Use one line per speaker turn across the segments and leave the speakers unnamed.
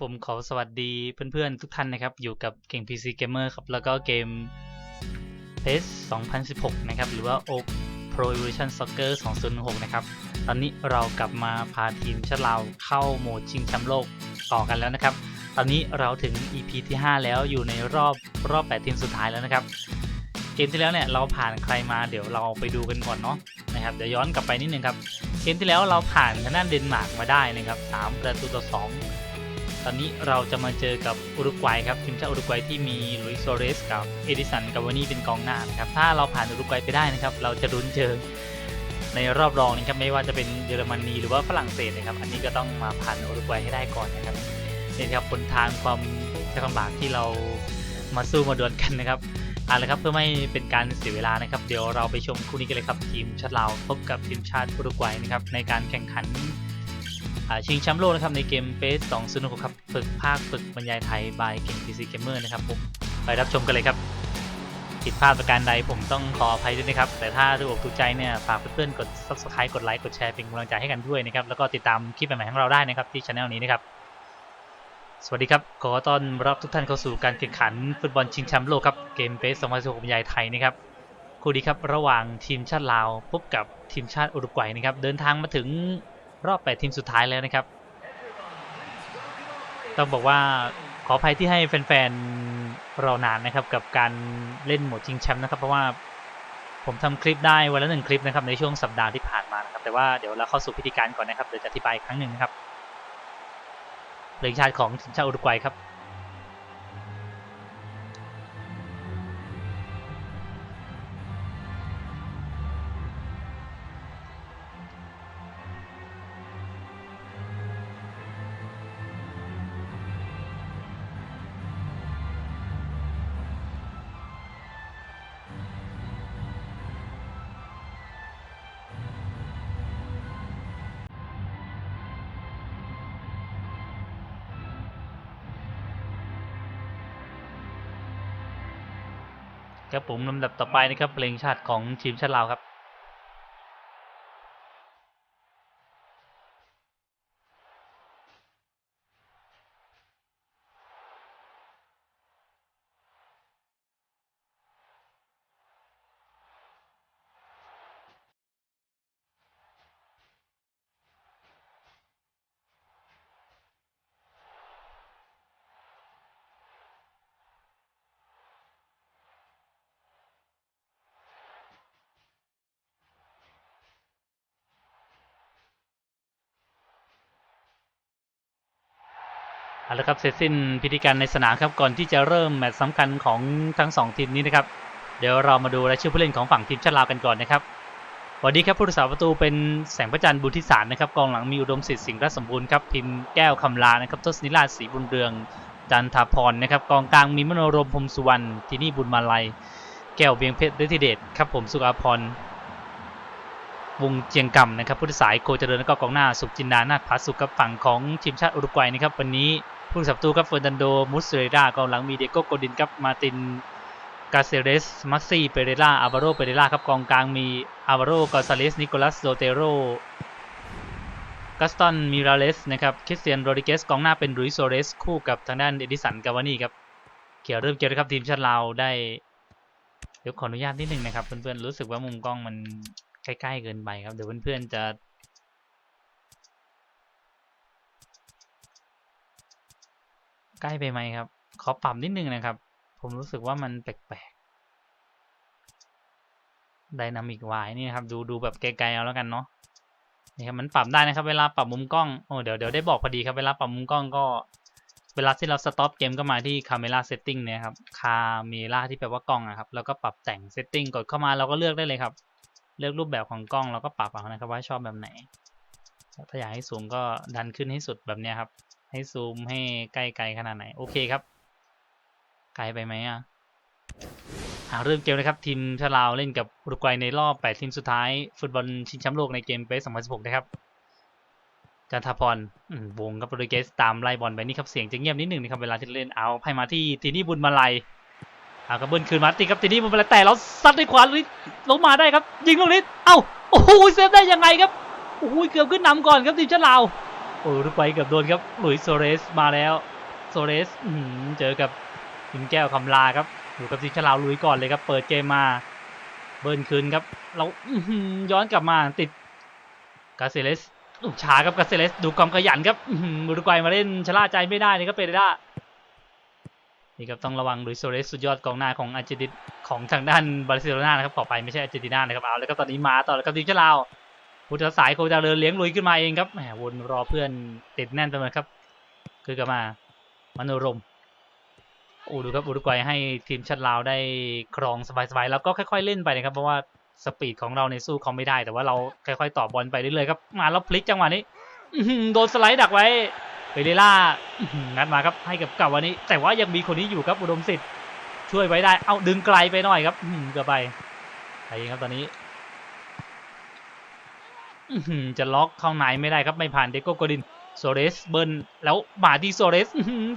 ผมขอสวัสดีเพื่อนๆทุกท่านนะครับ อยู่กับเก่ง PC Gamer ครับ แล้วก็เกม PES 2016 นะครับ หรือว่า o Pro Evolution Soccer 2016นะครับ ตอนนี้เรากลับมาพาทีมชาติลาวเข้าโหมดชิงแชมป์โลกต่อกันแล้วนะครับ ตอนนี้เราถึง EP ที่ 5 แล้วอยู่ในรอบรอบ 8 ทีมสุดท้ายแล้วนะครับ เกมที่แล้วเนี่ยเราผ่านใครมาเดี๋ยวเราไปดูกันก่อนเนาะนะครับเดี๋ยวย้อนกลับไปนิดนึงครับเกมที่แล้วเราผ่านทางด้านเดนมาร์กมาได้นะครับ 3 ประตูต่อ 2 ตอนนี้เราจะมาเจอกับอุรุกวัยครับทีมชาติอุรุกวัยที่มีลุยโซเรสกับเอดิสันกาวานี่เป็นกองหน้านะครับถ้าเราผ่านอุรุกวัยไปได้นะครับ เราจะรุ้นเจอในรอบรองนะครับไม่ว่าจะเป็นเยอรมนีหรือว่าฝรั่งเศสนะครับ อันนี้ก็ต้องมาผ่านอุรุกวัยให้ได้ก่อนนะครับนี่ครับบนทางความยากลำบากที่เรามาสู้มาดวลกันนะครับเอาละครับเพื่อไม่เป็นการเสียเวลานะครับ เดี๋ยวเราไปชมคู่นี้กันเลยครับทีมชาติลาวพบกับทีมชาติอุรุกวัยนะครับในการแข่งขัน ชิงแชมป์โลกนะครับในเกมเ s 2 0 6ครับฝึกภาคฝึกบรรยายไทยบายเก่ง PC Gamer นะครับผมไปรับชมกันเลยครับผิดพลาดประการใดผมต้องขออภัยด้วยนะครับ แต่ถ้าดูอกถูกใจเนี่ยฝากเพื่อนๆกด Subscribe กดไลค์กดแชร์เป็นกำลังใจให้กันด้วยนะครับแล้วก็ติดตามคลิปใหม่ๆของเราได้นะครับที่ช anel นี้นะครับสวัสดีครับ ขอต้อนรับทุกท่านเข้าสู่การแข่งขันฟุตบอลชิงแชมป์โลกครับ เกมเ s 2 0 6บรรยายไทยนะครับ คู่นี้ครับ ระหว่างทีมชาติลาวพบกับทีมชาติอุรุกวัยนะครับ เดินทางมาถึง รอบ 8 ทีมสุดท้ายแล้วนะครับ ต้องบอกว่าขออภัยที่ให้แฟนๆรอนานนะครับกับการเล่นโหมดชิงแชมป์นะครับเพราะว่าผมทำคลิปได้วันละหนึ่งคลิปนะครับในช่วงสัปดาห์ที่ผ่านมานะครับแต่ว่าเดี๋ยวเราเข้าสู่พิธีการก่อนนะครับเดี๋ยวจะอธิบายอีกครั้งหนึ่งนะครับเพลงชาติของทีมชาติอุรุกวัยครับ ครับผมลำดับต่อไปนะครับเพลงชาติของทีมชาติลาวครับ เอาละครับเสร็จสิ้นพิธีการในสนามครับก่อนที่จะเริ่มแมตช์สำคัญของทั้งสองทีมนี้นะครับ เดี๋ยวเรามาดูรายชื่อผู้เล่นของฝั่งทีมชาติลาวกันก่อนนะครับสวัสดีครับผู้รักษาประตูเป็นแสงพระจันทร์บุญทิสารนะครับกองหลังมีอุดมสิทธิ์สิงห์รัสมบูรณ์ครับพิมพ์แก้วคำลานะครับทศนิราชศรีบุญเรืองจันทาพรนะครับกองกลางมีมโนรมพรมสุวรรณทีนี่บุญมาลัย แก้วเวียงเพชรฤทธิเดชครับผมสุภาพรวงเจียงกำนะครับผู้สายโกเจริญแล้วก็กองหน้าสุขจินดานาถผาสุกกับฝั่งของทีมชาติอุรุกวัยนะครับวันนี้ ผู้สับตูครับเฟอร์นันโดมุสเรรากองหลังมีเดโกโกดินครับมาตินกาเซเรสมักซี่เปเรล่าอาวาโรเปเรล่าครับกองกลางมีอาวาโรกอซาเลสนิโคลัสโดเตโรกัสตันมิราเลสนะครับคริสเตียนโรดิเกสกองหน้าเป็นรุยโซเรสคู่กับทางด้านเอดิสันกาวานี่ครับเขียวเริ่มเกมครับทีมชาติลาวได้เดี๋ยวขออนุญาตนิดนึงนะครับเพื่อนๆรู้สึกว่ามุมกล้องมันใกล้ๆเกินไปครับเดี๋ยวเพื่อนๆจะ ใกล้ไปไหมครับ ขอปรับนิดนึงนะครับ ผมรู้สึกว่ามันแปลกๆไดนามิกวายนี่นะครับ ดูดูแบบไกลๆเอาแล้วกันเนาะนี่ครับมันปรับได้นะครับ เวลาปรับมุมกล้องโอ้เดี๋ยวเดี๋ยวได้บอกพอดีครับ เวลาปรับมุมกล้องก็ เวลาที่เราสต็อปเกมก็มาที่ Camera Setting เนี่ยครับ Camera ที่แปลว่ากล้องอะครับ แล้วก็ปรับแต่ง Setting กดเข้ามาเราก็เลือกได้เลยครับ เลือกรูปแบบของกล้องเราก็ปรับเอานะครับว่าชอบแบบไหน ถ้าอยากให้สูงก็ดันขึ้นให้สุดแบบนี้ครับ ให้ซูมให้ใกล้ไกลขนาดไหน โอเคครับ ไกลไปไหมอะเอาเริ่มเกมเลยครับ ทีมชาลาวเล่นกับอุรุกวัยในรอบ 8 ทีมสุดท้าย ฟุตบอลชิงแชมป์โลกในเกมเปส2016 นะครับ จันทพรวงครับโปรตุเกสตามไล่บอลไปนี่ครับเสียงจะเงียบนิดหนึ่งนะครับเวลาที่เล่นเอาให้มาที่ทีนี่บุญมาลัยเอากระเบิ้ลคืนมาตีครับทีนี่บุญมาลัยแต่เราซัดด้วยขวาลุยลงมาได้ครับยิงลูกนี้เอ้าโอ้โหเซฟได้ยังไงครับโอ้โหเกือบขึ้นนำก่อนครับทีมชาลาว ออ้อุรุกวัยเกือบโดนครับ หลุยโซเรสมาแล้ว โซเรสเจอกับทิมแก้วคำลาครับ อยู่กับทีมชลาวลุยก่อนเลยครับ เปิดเกมมา เบิร์นคืนครับ เราย้อนกลับมาติดกาเซเลสลูกช้าครับกาเซเลสดูความขยันครับอุรุกวัยมาเล่นชะล่าใจไม่ได้นะครับเปเรด้านี่ครับต้องระวังหลุยโซเรสสุดยอดกองหน้าของอาร์เจนตินของทางด้านบาร์เซโลนานะครับขอไปไม่ใช่อาร์เจนตินานะครับเอาแล้วก็ตอนนี้มาต่อแล้วกับทีมชลาว พุทธสายโคจาเริญเลี้ยงลุยขึ้นมาเองครับแหมวนรอเพื่อนติดแน่นไปหมดครับ คือกลับมามโนรมอ้ดูครับอุรุกวัยให้ทีมชาติลาวได้ครองสบายๆแล้วก็ค่อย ๆเล่นไปนะครับ เพราะว่าสปีดของเราในสู้เขาไม่ได้ แต่ว่าเราค่อยๆต่อบอลไปเรื่อยๆครับมาแล้วพลิกจังหวะนี้โดนสไลด์ดักไว้เปเรล่างัดมาครับให้กับเก่าวันนี้ แต่ว่ายังมีคนนี้อยู่ครับอุดมสิทธิ์ช่วยไว้ได้ เอาดึงไกลไปหน่อยครับเกือบไปไปครับตอนนี้ จะล็อกเข้าในไม่ได้ครับไม่ผ่านเดโกโกดินโซเรสเบิร์นแล้วมาที่โซเรส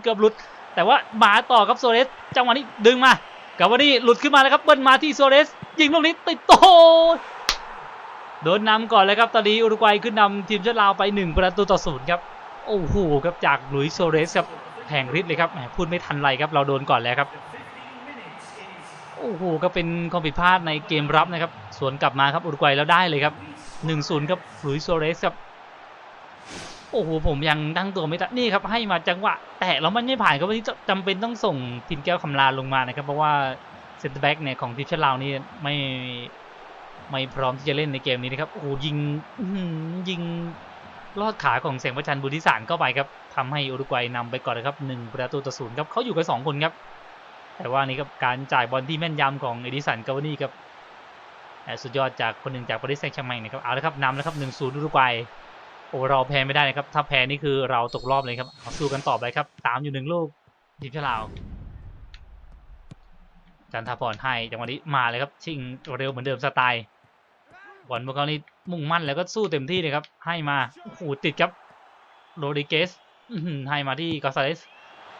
เกือบหลุด แต่ว่ามาต่อครับโซเรสจังหวะนี้ดึงมากับวันนี้หลุดขึ้นมาแล้วครับเบิร์นมาที่โซเรส ยิงลูกนี้ติดโตโดนนำก่อนเลยครับตอนนี้อุรุกวัยขึ้นนำทีมชาติลาวไปหนึ่งประตูต่อศูนย์ครับโอ้โหครับจากหลุยโซเรสครับแห่งฤทธิ์เลยครับแหมพูดไม่ทันไรครับเราโดนก่อนแล้วครับ โอ้โหก็เป็นความผิดพลาดในเกมรับนะครับ สวนกลับมาครับอุรุกวัยแล้วได้เลยครับหนึ่งศูนย์ครับหลุยส์โซเรสครับโอ้โหผมยังตั้งตัวไม่ทันนี่ครับให้มาจังหวะ แต่แล้วมันไม่ผ่านครับวันนี้จำเป็นต้องส่งทีมแก้วคำลาลงมานะครับ เพราะว่าเซนเตอร์แบ็กเนี่ยของทีมชาติลาวนี่ไม่ไม่พร้อมที่จะเล่นในเกมนี้นะครับโอ้ยิงยิงลอดขาของแสงประจันบุริสารเข้าไปครับทำให้อุรุกวัยนำไปก่อนเลยครับหนึ่งประตูต่อศูนย์ครับเขาอยู่กันสองคนครับ แต่ว่านี่ครับการจ่ายบอลที่แม่นยำของเอดิสันกาวานี่ครับสุดยอดจากคนหนึ่งจากปารีสแซงต์แชร์แมงนะครับเอาละครับนำแล้วครับหนึ่งศูนย์อุรุกวัยโอ้เราแพ้ไม่ได้นะครับถ้าแพ้นี่คือเราตกรอบเลยครับเอาสู้กันต่อไปครับตามอยู่หนึ่งลูกทีมชาลาวจันทพรให้จังหวะนี้มาเลยครับชิงเร็วเหมือนเดิมสไตล์บอลพวกเขานี่มุ่งมั่นแล้วก็สู้เต็มที่เลยครับ ให้มาโอ้โหติดครับโรดิเกสให้มาที่กอซาเลส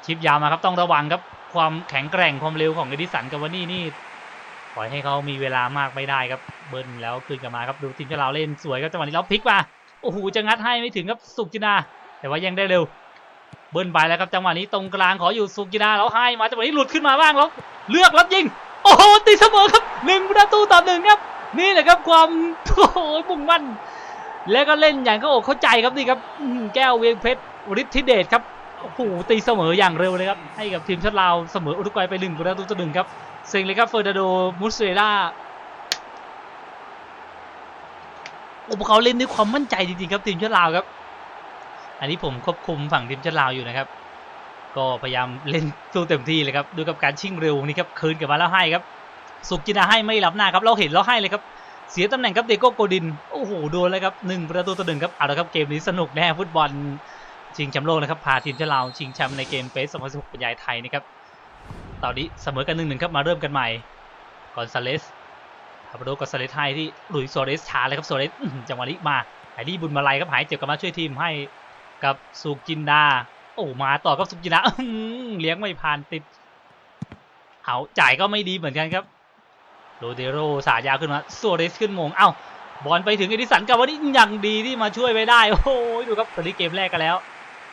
ชิปยาวมาครับต้องระวังครับ ความแข็งแกร่งความเร็วของเอดิสันกาวานี่นี่ปล่อยให้เขามีเวลามากไม่ได้ครับเบิ้ลแล้วคืนกลับมาครับดูทีมชาติลาวเล่นสวยครับจังหวะนี้แล้วพลิกมาโอ้โหจะงัดให้ไม่ถึงครับสุกจินา แต่ว่ายังได้เร็ว เบิ้ลไปแล้วครับจังหวะนี้ตรงกลางขออยู่สุกินาแล้วให้มาจังหวะนี้หลุดขึ้นมาบ้างแล้วเลือกแล้วยิงโอ้โหตีเสมอครับหนึ่งประตูต่อหนึ่งครับนี่แหละครับความโอ้โหมุ่งมั่น แล้วก็เล่นอย่างเข้าอกเข้าใจครับนี่ครับแก้วเวียงเพชรฤทธิเดชครับ โอ้โหตีเสมออย่างเร็วเลยครับ ให้กับทีมชาติลาวเสมออุรุกวัยไปหนึ่งประตูต่อหนึ่งครับเซ็งเลยครับเฟอร์นาโดมุสเซล่าโอ้พวกเขาเล่นด้วยความมั่นใจจริงๆครับทีมชาติลาวครับ อันนี้ผมควบคุมฝั่งทีมชาติลาวอยู่นะครับ ก็พยายามเล่นสู้เต็มที่เลยครับดูกับการชิ่งเร็วนี่ครับคืนกลับมาแล้วให้ครับ สุกจินาให้ไม่รับหน้าครับเราเห็นเราให้เลยครับเสียตำแหน่งครับเดโก้โกดิน โอ้โห โดนเลยครับหนึ่งประตูต่อหนึ่งครับ เอาละครับ เกมนี้สนุกแน่ฟุตบอล ชิงแชมป์โลกนะครับพาทีมชาติลาวชิงแชมป์ในเกมเฟส2016เป็นยายไทยนะครับตอนนี้เสมอกันหนึ่งหนึ่งครับมาเริ่มกันใหม่กอนซาเลสทาบโดกอนซาเลสให้ที่หลุยส์โซเรสช้าเลยครับโซเรสจังหวะนี้มาไอ้นี่บุญมาลัยครับหายเจ็บกลับมาช่วยทีมให้กับสุกินดาโอ้มาต่อกับสุกินดาเลี้ยงไม่ผ่านติดเอาจ่ายก็ไม่ดีเหมือนกันครับโรเดโรสายยาวขึ้นมาโซเรสขึ้นมงเอ้าบอลไปถึงเอดิสันกับวันนี้อย่างดีที่มาช่วยไว้ได้โอ้โหดูครับตอนนี้เกมแรกกันแล้ว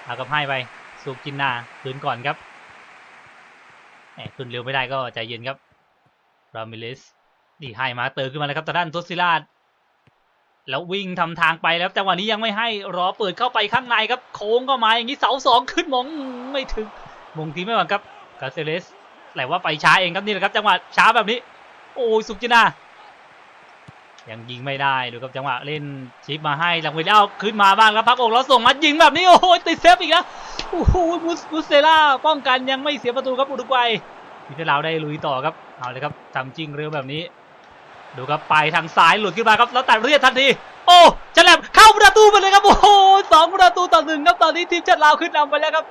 เอากับให้ไปสุกินดาคืนก่อนครับแหมขึ้นเร็วไม่ได้ก็ใจเย็นครับรามิเลสดีให้มาเติมขึ้นมาแล้วครับแต่ด้านโทสซิลาดแล้ววิ่งทำทางไปแล้วจังหวะนี้ยังไม่ให้รอเปิดเข้าไปข้างในครับ โค้งก็มาอย่างนี้เสาสองขึ้นมงไม่ถึงมงทีไม่หวังครับกาเซเลสแต่ว่าไปช้าเองครับนี่แหละครับจังหวะช้าแบบนี้ โอ้ยสุกินา ยังยิงไม่ได้ดูครับจังหวะเล่นชิปมาให้หลังเวลาขึ้นมาบ้างแล้วพักอกแล้วส่งมายิงแบบนี้โอ้โหติดเซฟอีกแล้วโอ้โหมุสเซล่าป้องกันยังไม่เสียประตูครับอุรุกวัยทีมเราได้ลุยต่อครับเอาเลยครับทำจริงเร็วแบบนี้ ดูครับไปทางซ้ายหลุดขึ้นมาครับแล้วตัดเรียดทันที โอ้ฉลับเข้าประตูไปเลยครับโอ้โหสองประตูต่อหนึ่งครับตอนนี้ทีมชาติลาวขึ้นนำไปแล้วครับ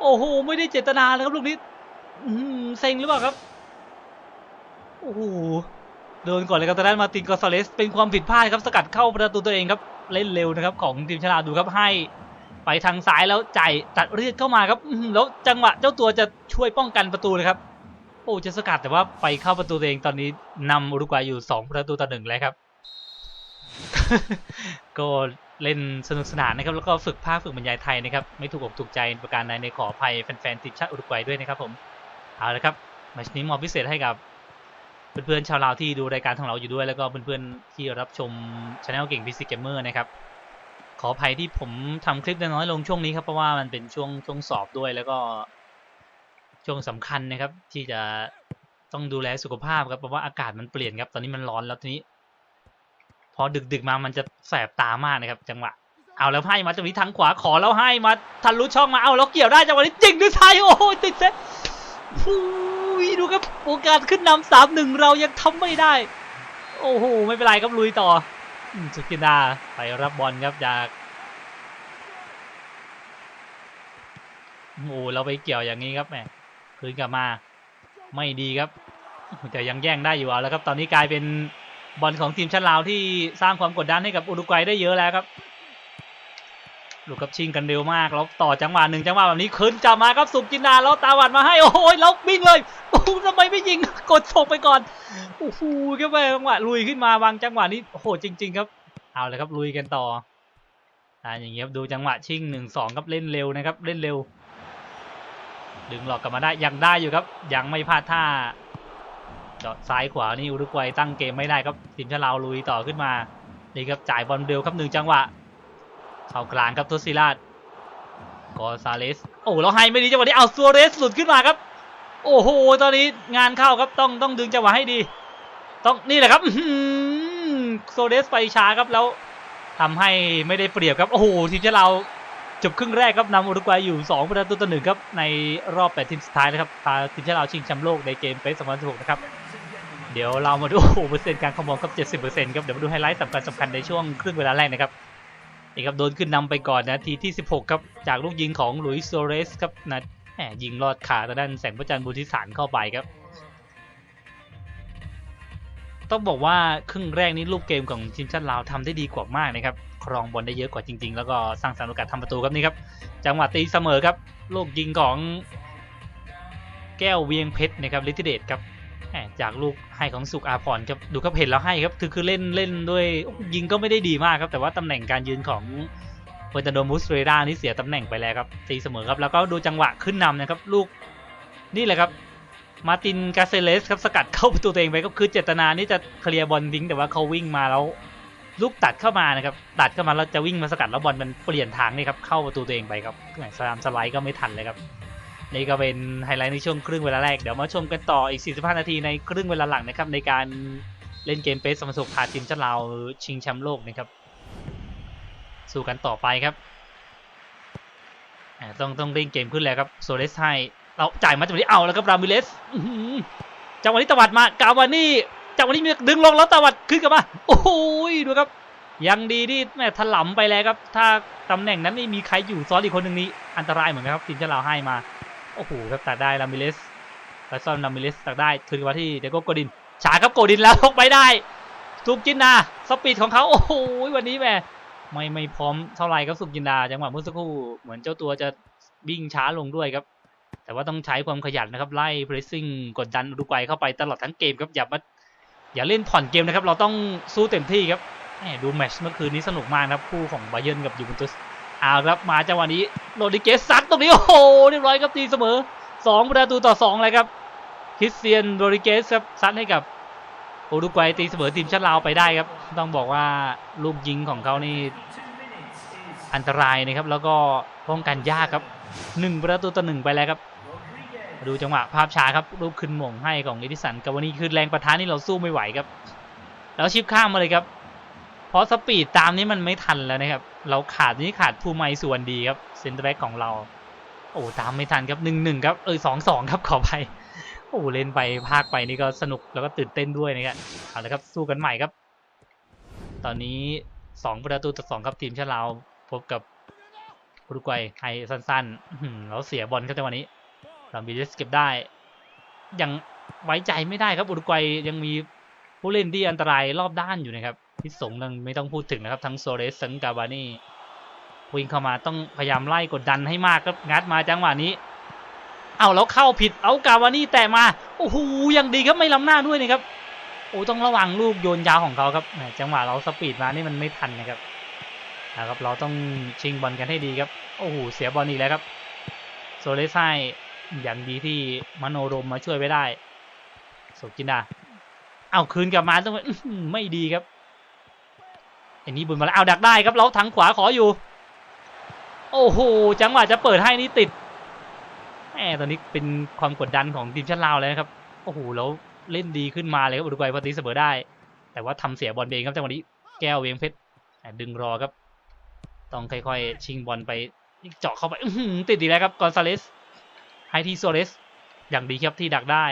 โอ้โหไม่ได้เจตนาเลยครับลูกนี้เซ็งหรือเปล่าครับโอ้โห โดนก่อนเลยครับตอนนั้นมาตินกอซาเลสเป็นความผิดพลาดครับสกัดเข้าประตูตัวเองครับเล่นเร็วนะครับของทีมชาติลาดูครับให้ไปทางซ้ายแล้วจ่ายตัดเรียดเข้ามาครับแล้วจังหวะเจ้าตัวจะช่วยป้องกันประตูเลยครับโอ้จะสกัดแต่ว่าไปเข้าประตูตัวเองตอนนี้นำอุรุกวัยอยู่ 2 ประตูต่อหนึ่งแล้วครับ ก็เล่นสนุกสนานนะครับ แล้วก็ฝึกภาคฝึกบรรยายไทยนะครับ ไม่ถูกอกถูกใจประการใดในขออภัยแฟนๆทีมชาติอุรุกวัยด้วยนะครับผม เอาละครับแมชนี้มอบพิเศษให้กับ เพื่อนๆชาวลาวที่ดูรายการของเราอยู่ด้วย แล้วก็เพื่อนๆที่รับชมช anel เก่ง PC Gamer นะครับขออภัยที่ผมทำคลิปน้อยลงช่วงนี้ครับเพราะว่ามันเป็นช่วงช่วงสอบด้วยแล้วก็ช่วงสำคัญนะครับ ที่จะต้องดูแลสุขภาพครับเพราะว่าอากาศมันเปลี่ยนครับ ตอนนี้มันร้อนแล้วทีนี้ พอดึกๆมามันจะแสบตามากนะครับ จังหวะเอาแล้วให้มาจังหวะนี้ทางขวาขอแล้วให้มาทะลุช่องมาเอาแล้วเกี่ยวได้จังหวะนี้จริงด้วยซ้ายโอ้โหติดเซต ยดูครับโอกาสขึ้นนำสามหนึ่งเรายังทำไม่ได้ โอ้โหไม่เป็นไรครับลุยต่อสุกินดาไปรับบอลครับจากโอ้เราไปเกี่ยวอย่างนี้ครับแหมคืนกลับมาไม่ดีครับแต่ยังแย่งได้อยู่เอาแล้วครับ ตอนนี้กลายเป็นบอลของทีมชาติลาวที่สร้างความกดดันให้กับอุรุกวัยได้เยอะแล้วครับ ลูกกับชิงกันเร็วมากแล้วต่อจังหวะหนึ่งจังหวะแบบนี้คืนจับมาครับสุกินดาแล้วตาหวัดมาให้โอ้โหแล้ววิ่งเลยโอ้ทำไมไม่ยิงกดส่งไปก่อนโอ้โหครับแม่จังหวะลุยขึ้นมาวางจังหวะนี้โอ้โหจริง ๆ ครับ เอาเลยครับลุยกันต่ออ่าอย่างเงี้ยครับดูจังหวะชิงหนึ่งสองครับเล่นเร็วนะครับเล่นเร็ว ดึงหลอกกลับมาได้ยังได้อยู่ครับ ยังไม่พลาดท่าเจาะซ้ายขวานี่อุรุกวัยตั้งเกมไม่ได้ครับทีมชาติลาวลุยต่อขึ้นมานี่ครับจ่ายบอลเร็วครับหนึ่งจังหวะ เข้ากลางครับทุสิราชกอซาเลสโอ้แล้วให้ไม่ดีจังหวะนี้เอาซัวเรสหลุดขึ้นมาครับ โอ้โหตอนนี้งานเข้าครับต้องต้องดึงจังหวะให้ดี ต้องนี่แหละครับโซเดสไปช้าครับแล้วทำให้ไม่ได้เปรียบครับ โอ้โหทีมชาติเราจบครึ่งแรกครับนำอุรุกวัยอยู่ 2 ประตูต่อหนึ่งครับ ในรอบ 8 ทีมสุดท้ายนะครับพาทีมชาติเราชิงแชมป์โลกในเกมเฟส2016 นะครับ เดี๋ยวเรามาดูโอ้โหเปอร์เซ็นต์การคอมบอลครับ 70%ครับ เดี๋ยวมาดูไฮไลท์สำคัญสำคัญในช่วงครึ่งเวลาแรกนะครับ นี่ครับโดนขึ้นนำไปก่อนนาทีที่ 16 ครับ จากลูกยิงของลุยส์โซเรสครับนะแหมยิงลอดขาทางด้านแสงพระจันทร์บุญทิสารเข้าไปครับ ต้องบอกว่าครึ่งแรกนี้ลูกเกมของทีมชาติลาวทำได้ดีกว่ามากนะครับ ครองบอลได้เยอะกว่าจริง ๆ แล้วก็สร้างสรรค์โอกาสทำประตูครับนี่ครับ จังหวะตีเสมอครับ ลูกยิงของแก้วเวียงเพชรนะครับลิทิเดตครับ จากลูกให้ของสุกอาพรครับดูครับเห็นแล้วให้ครับคือคือเล่นเล่นด้วยยิงก็ไม่ได้ดีมากครับ แต่ว่าตำแหน่งการยืนของเวตาโดมุสเรดานี่เสียตำแหน่งไปแล้วครับตีเสมอครับแล้วก็ดูจังหวะขึ้นนำนะครับลูกนี่แหละครับมาตินกาเซเลสครับสกัดเข้าประตูตัวเองไปก็คือเจตนานี่จะเคลียร์บอลทิ้งแต่ว่าเขาวิ่งมาแล้วลูกตัดเข้ามานะครับตัดเข้ามาแล้วจะวิ่งมาสกัดแล้วบอลมันเปลี่ยนทางนี่ครับเข้าประตูตัวเองไปครับสลามสไลด์ก็ไม่ทันเลยครับ นี่ก็เป็นไฮไลท์ในช่วงครึ่งเวลาแรก เดี๋ยวมาชมกันต่ออีก 45 นาทีในครึ่งเวลาหลังนะครับ ในการเล่นเกมเปสสมสุขพาทีมชาติลาวชิงแชมป์โลกนะครับ สู้กันต่อไปครับต้องต้องเล่นเกมขึ้นแล้วครับโซเลสไฮเราจ่ายมาจังหวะนี้เอาแล้วครับรามิเลสจังหวะนี้ตวัดมากาวานี่จังหวะนี้มีดึงลงแล้วตวัดขึ้นกลับมาโอ้โหดูครับ ยังดีที่แม่ถลำไปแล้วครับ ถ้าตำแหน่งนั้นไม่มีใครอยู่ซ้อนอีกคนหนึ่งนี้อันตรายเหมือนกันครับทีมชาติลาวให้มา โอ้โหครับตัดได้รามิเลสไปซ่อนรามิเลสตัดได้คืนมาที่เดโกโกดินฉาครับโกดินแล้วลงไปได้สุกจินดาสปีดของเขาโอ้โหวันนี้แม่ไม่ไม่พร้อมเท่าไหร่ครับสุกจินดาจังหวะเมื่อสักครู่เหมือนเจ้าตัวจะวิ่งช้าลงด้วยครับ แต่ว่าต้องใช้ความขยันนะครับไล่ pressing กดดันอุรุกวัยเข้าไปตลอดทั้งเกมครับอย่ามาอย่าเล่นผ่อนเกมนะครับ เราต้องสู้เต็มที่ครับแหมดูแมชเมื่อคืนนี้สนุกมากนะครับคู่ของบาเยิร์นกับยูเวนตุส เอาครับมาจังหวะนี้โรดิเกสซัดตรงนี้โอ้โหเรียบร้อยครับตีเสมอสองประตูต่อสองเลยครับคริสเตียนโรดิเกสครับซัดให้กับอุรุกวัยตีเสมอทีมชาติลาวไปได้ครับ ต้องบอกว่าลูกยิงของเขานี่อันตรายนะครับ แล้วก็ป้องกันยากครับหนึ่งประตูต่อหนึ่งไปแล้วครับ ดูจังหวะภาพช้าครับลูกขึ้นหม่งให้ของเอดิสันกับวันนี้คือแรงประทานนี่เราสู้ไม่ไหวครับ แล้วชิปข้ามมาเลยครับ เพราะสปีดตามนี้มันไม่ทันแล้วนะครับ เราขาดนี่ขาดภูมิส่วนดีครับเซนเตอร์แบ็กของเรา โอ้ตามไม่ทันครับหนึ่งหนึ่งครับเออสองสองครับขอไปโอ้เล่นไปภาคไปนี่ก็สนุกแล้วก็ตื่นเต้นด้วยนะครับเอาละครับสู้กันใหม่ครับ ตอนนี้สองประตูต่อสองครับทีมชาติลาวพบกับอุรุกวัยให้สั้นๆอื้อหือแล้วเสียบอลครับจังหวะนี้ลามิเดสเก็บได้ยังไว้ใจไม่ได้ครับอุรุกวัยยังมีผู้เล่นที่อันตรายรอบด้านอยู่นะครับ พิษสงนั้นไม่ต้องพูดถึงนะครับ ทั้งโซเรสทั้งกาบานี่วิ่งเข้ามาต้องพยายามไล่กดดันให้มากครับงัดมาจังหวะนี้ เอาแล้วเข้าผิดเอากาวานี่แต่มาโอ้โหยังดีครับไม่ล้ำหน้าด้วยนะครับโอ้ต้องระวังลูกโยนยาวของเขาครับจังหวะเราสปีดมานี่มันไม่ทันนะครับนะครับเราต้องชิงบอลกันให้ดีครับโอ้โหเสียบอลอีกแล้วครับโซเลสไซอย่างดีที่มโนรมมาช่วยไว้ได้สุกินดาเอาคืนกลับมาต้องไม่ดีครับ อันนี้บุญมาแล้วเอาดักได้ครับเราทางขวาขออยู่ โอ้โหจังหวะจะเปิดให้นี่ติดแหมตอนนี้เป็นความกดดันของทีมชาติลาวเลยนะครับโอ้โหแล้วเล่นดีขึ้นมาเลยครับอุรุกวัยพอตีเสมอได้ แต่ว่าทำเสียบอลเองครับจังหวะนี้แก้วเวียงเพชรดึงรอครับ ต้องค่อยๆ ชิงบอลไปเจาะเข้าไปติดอีแล้วครับกอนซาเลสให้ที่โซเลสอย่างดีครับที่ดักได้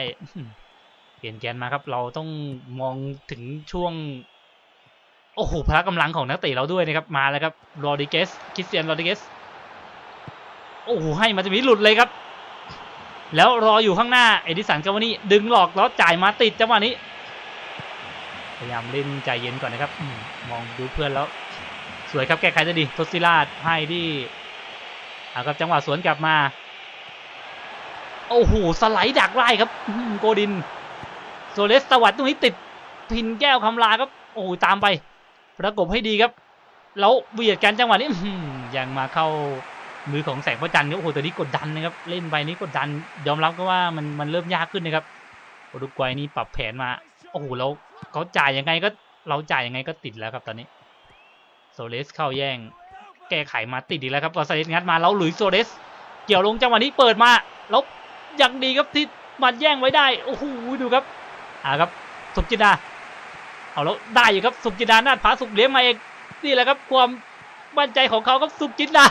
เปลี่ยนแกนมาครับ เราต้องมองถึงช่วง โอ้โหพละกำลังของนักเตะเราด้วยนะครับมาแล้วครับโรดิเกสคริสเตียนโรดิเกสโอ้โหให้มาจะมีหลุดเลยครับ แล้วรออยู่ข้างหน้าเอดิสันกาวานี่ดึงหลอกแล้วจ่ายมาติดจังหวะนี้ พยายามเล่นใจเย็นก่อนนะครับอมองดูเพื่อนแล้ว สวยครับแก้ไขได้ดีทสซิลาดให้ที่เอาครับจังหวะสวนกลับมาโอ้โหสไลด์ดักไล่ครับโกดินโซเลสตวัดตรงนี้ติดพินแก้วคำลาครับ โอ้ตามไป ประกบให้ดีครับ แล้วเบียดกันจังหวะนี้ยังมาเข้ามือของแสงพระจันทร์ครับโอ้โหตัวนี้กดดันนะครับ เล่นไปนี้กดดัน ยอมรับก็ว่ามันมันเริ่มยากขึ้นนะครับโอรุกวัยนี่ปรับแผนมา โอ้โหแล้วเขาจ่ายยังไงก็เราจ่ายยังไงก็ติดแล้วครับตอนนี้ โซเลสเข้าแย่ง แก้ไขมาติดอีกแล้วครับกอซาเลสงัดมาแล้วหลุยโซเลส เกี่ยวลงจังหวะนี้เปิดมาแล้วยังดีครับที่มันแย่งไว้ได้ โอ้โหดูครับอ่าครับสุกจินดา เอาแล้วได้อยู่ครับสุกจินดานาดผาสุกเลี้ยงมาเองนี่แหละครับความมั่นใจของเขาครับสุกจินดา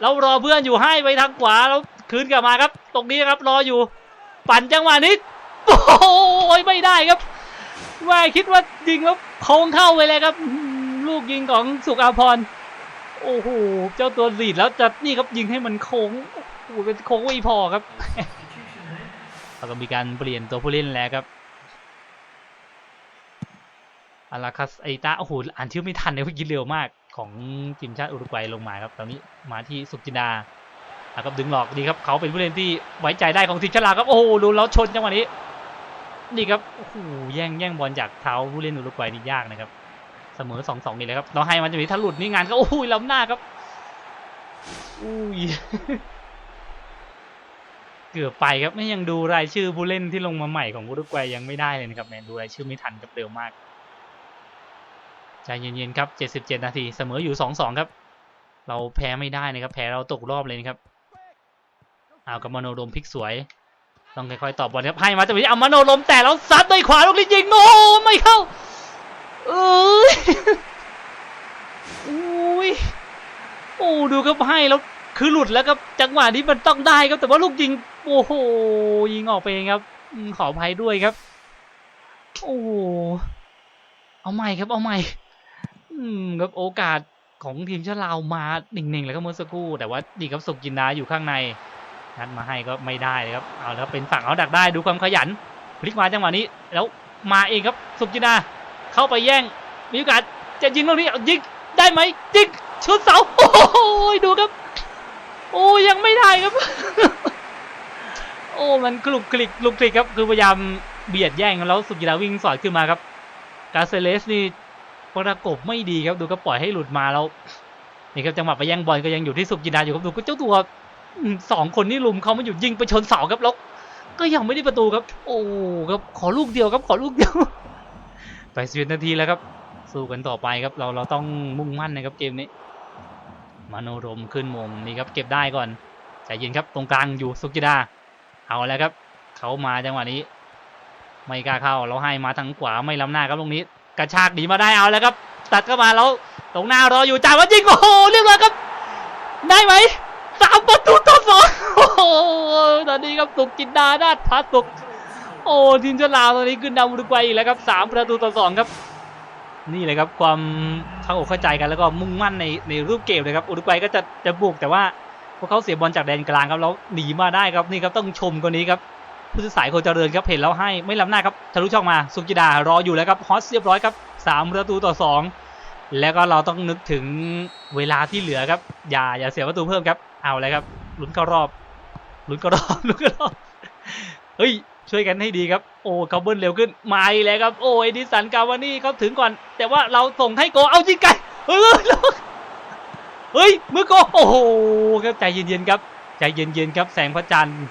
เรารอเพื่อนอยู่ให้ไปทางขวาแล้วคืนกลับมาครับ ตรงนี้ครับรออยู่ ปั่นจังหวะนี้โอ้ยไม่ได้ครับไม่คิดว่ายิงแล้วโค้งเข้าไปเลยครับ ลูกยิงของสุกอาพรโอ้โหเจ้าตัวสีดแล้วจะนี่ครับยิงให้มันโค้งโอ้โหเป็นโค้งไม่พอครับแล้วก็มีการเปลี่ยนตัวผู้เล่นแล้วครับ อาราคัสไอตาโอ้โหอ่านชื่อไม่ทันเลยเมื่อกี้เร็วมากของทีมชาติอุรุกวัยลงมาครับ ตอนนี้มาที่สุกินดาแล้วก็ดึงหลอกดีครับเขาเป็นผู้เล่นที่ไว้ใจได้ของทีมชาติลาวครับโอ้โหดูแล้วชนจังหวะนี้นี่ครับโอ้โหแย่งแย่งบอลจากเท้าผู้เล่นอุรุกวัยนี่ยากนะครับเสมอสองสองนี่เลยครับเราให้มันจะมีถ้าหลุดนี่งานก็โอ้ยล้ำหน้าครับอุ้ยเกือบไปครับไม่ยังดูรายชื่อผู้เล่นที่ลงมาใหม่ของอุรุกวัยยังไม่ได้เลยนะครับแมนดูรายชื่อไม่ทันครับเร็วมาก ใจเย็นๆครับ 77 นาที เสมออยู่ 2-2 ครับ เราแพ้ไม่ได้นะครับ แพ้เราตกรอบเลยนะครับเอากับมโนรมพลิกสวย ต้องค่อยๆตอบบอลครับให้มาแต่ไม่เอามโนรมแต่แล้วซัดด้วยขวาลูกนี้ยิงโอ้ไม่เข้าเอ้ยอุ้ยโอ้ดูครับให้แล้วคือหลุดแล้วครับจังหวะนี้มันต้องได้ครับแต่ว่าลูกยิงโอ้โหยิงออกไปเองครับขออภัยด้วยครับ โอ้โหเอาใหม่ครับเอาใหม่ ครับโอกาสของทีมชาติลาวมาหนิ่งๆเลยครับเมื่อสักครู่ แต่ว่าดีครับสุกจินดาอยู่ข้างในนัดมาให้ก็ไม่ได้เลยครับเอาแล้วเป็นฝั่งเอาดักได้ดูความขยันพลิกมาจังหวะนี้ แล้วมาเองครับสุกจินดาเข้าไปแย่งมีโอกาสจะยิงลูกนี้ยิงได้ไหมยิงชุดเสาโอ้โหดูครับ โอ้ยังไม่ได้ครับ โอ้มันกลุกคลิกกลุกคลิกครับคือพยายามเบียดแย่งแล้วสุกิราวิ่งสอดขึ้นมาครับกาเซเลสนี่ ประกบไม่ดีครับดูก็ปล่อยให้หลุดมาแล้วนี่ครับจังหวะไปแย่งบอลก็ยังอยู่ที่สุกิราอยู่ครับดูก็เจ้าตัวสองคนนี่ลุมเขาไม่หยุดยิงไปชนเสาครับแล้วก็ยังไม่ได้ประตูครับ โอ้ครับขอลูกเดียวครับขอลูกเดียวไปสิบนาทีแล้วครับ สู้กันต่อไปครับ เราเราต้องมุ่งมั่นนะครับเกมนี้มโนรมขึ้นมงนี่ครับเก็บได้ก่อนใจเย็นครับตรงกลางอยู่สุกิดา เอาแล้วครับ เขามาจังหวะนี้ ไม่กล้าเข้าเราให้มาทางขวาไม่ล้ำหน้าครับตรงนี้ กระชากหนีมาได้เอาแล้วครับ ตัดเข้ามาแล้วตรงหน้ารออยู่จ่ายว่ายิงโอ้โหเรียบร้อยครับ ได้ไหมสามประตูต่อสองโอ้โหตอนนี้ครับสุกจินดานาถพาสุกโอ้ทีมชาติลาวตอนนี้ขึ้นนำอุรุกวัยอีกแล้วครับสามประตูต่อสองครับ นี่เลยครับความเข้าอกเข้าใจกันแล้วก็มุ่งมั่นในในรูปเกมเลยครับอุรุกวัยก็จะจะบุกแต่ว่าพวกเขาเสียบอลจากแดนกลางครับแล้วหนีมาได้ครับนี่ครับต้องชมคนนี้ครับ ผู้สื่อสายโคเจริญครับเห็นแล้วให้ไม่ล้ำหน้าครับทะลุช่องมาสุกิดารออยู่แล้วครับฮอสเรียบร้อยครับสามประตูต่อสองแล้วก็เราต้องนึกถึงเวลาที่เหลือครับ อย่าอย่าเสียประตูเพิ่มครับ เอาเลยครับลุ้นเข้ารอบลุ้นเข้ารอบลุ้นเข้ารอบเฮ้ยช่วยกันให้ดีครับโอ้เขาเบิ้ลเร็วขึ้นมาอีกแล้วครับโอ้เอดิสันกาวานี่เขาถึงก่อน แต่ว่าเราส่งให้โกเอายิงไกลเออแล้วเฮ้ยมือโกโอ้โหครับใจเย็นๆครับใจเย็นๆครับแสงพระจันทร์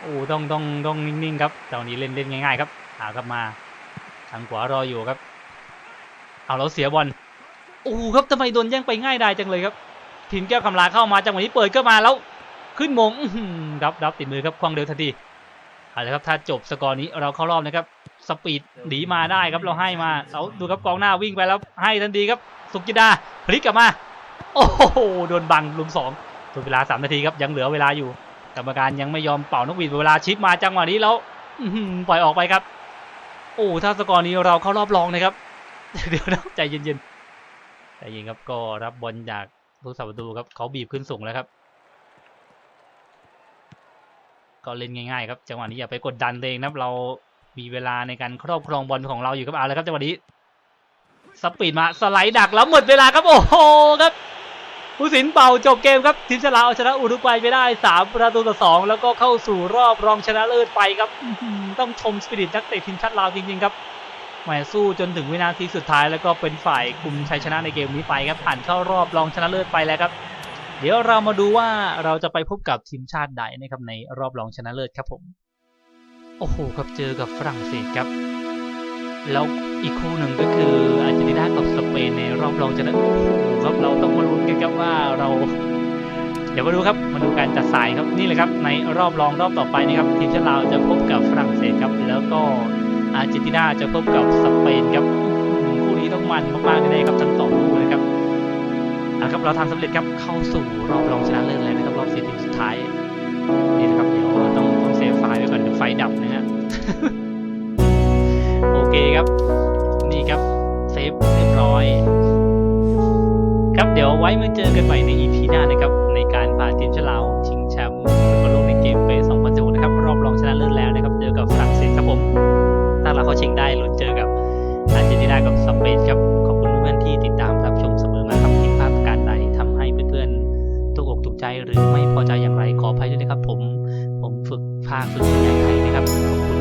โอ้ต้องต้องต้องนิ่งๆครับตอนนี้เล่นเล่นง่ายๆครับหากลับมาทางขวารออยู่ครับ เอาแล้วเสียบอลโอ้ครับทำไมโดนแย่งไปง่ายได้จังเลยครับทีมแก้วคำลาเข้ามาจังหวะนี้เปิดเข้ามาแล้วขึ้นมงอื้อหือรับรับติดมือครับคว่างเร็วทันทีเอาละครับถ้าจบสกอร์นี้เราเข้ารอบนะครับสปีดหนีมาได้ครับเราให้มาเอาดูครับกองหน้าวิ่งไปแล้วให้ทันทีครับ สุกิดาพลิกกลับมา โอ้โหโดนบังลุมสองตัวเวลาสามนาทีครับยังเหลือเวลาอยู่ กรรมการยังไม่ยอมเป่านกหวีดเวลาชิปมาจังหวะนี้แล้วปล่อยออกไปครับ โอ้ถ้าสกอร์นี้เราเข้ารอบรองนะครับเดี๋ยวนะใจเย็นๆใจเย็นครับก็รับบอลจากผู้สาประตูครับเขาบีบขึ้นสูงแล้วครับ ก็เล่นง่ายๆครับจังหวะนี้อย่าไปกดดันเองนะเรามีเวลาในการครอบครองบอลของเราอยู่ครับเอาละครับจังหวะนี้สปีดมาสไลด์ดักแล้วหมดเวลาครับโอ้โหครับ ผู้สินเป่าจบเกมครับทีมชลาวเอาชนะอุรุกวัยไปได้สามประตูต่อสองแล้วก็เข้าสู่รอบรองชนะเลิศไปครับต้องชมสปิริตนักเตะทีมชาติลาวจริงๆครับแหมสู้จนถึงวินาทีสุดท้ายแล้วก็เป็นฝ่ายคุมชัยชนะในเกมนี้ไปครับผ่านเข้ารอบรองชนะเลิศไปแล้วครับ เดี๋ยวเรามาดูว่าเราจะไปพบกับทีมชาติใดนะครับในรอบรองชนะเลิศครับผม โอ้โหครับเจอกับฝรั่งเศสครับ แล้วอีกคู่หนึ่งก็คืออาร์เจนตินากับสเปนในรอบรองชนะโอ้โหครับเราต้องมาลุ้นกันครับว่าเรา เดี๋ยวมาดูครับมาดูการจัดสายครับนี่เลยครับในรอบรองรอบต่อไปนะครับทีมชาติลาวจะพบกับฝรั่งเศสครับ แล้วก็อาร์เจนตินาจะพบกับสเปนครับคู่นี้ต้องมันมากๆแน่ๆครับทั้งสองคู่นะครับเอาละครับเราทำสำเร็จครับเข้าสู่รอบรองชนะเลิศแล้วนะครับรอบสี่ทีมสุดท้ายนี่นะครับเดี๋ยวต้องต้องเซฟไฟล์ไว้ก่อนเดี๋ยวไฟดับนะฮะ ครับ นี่ครับเซฟเรียบร้อย ครับเดี๋ยวไว้มาเจอกันใหม่ใน EP หน้านะครับ ในการพาทีมชาลาชิงแชมป์บอลโลกในเกมเปฟส2016นะครับ รอบรองชนะเลิศแล้วนะครับ เจอกับฝรั่งเศสครับผมถ้าเราเขาชิงได้ลุ้นเจอกับอาร์เจนตินากับสเปนครับขอบคุณเพื่อนที่ติดตามรับชมเสมอมาครับผิดภาพการใดทำให้เพื่อนๆตกอกตกใจหรือไม่พอใจอย่างไรขออภัยด้วยนะครับผมผมฝึกพาฝึกงานไทยนะครับขอบคุณ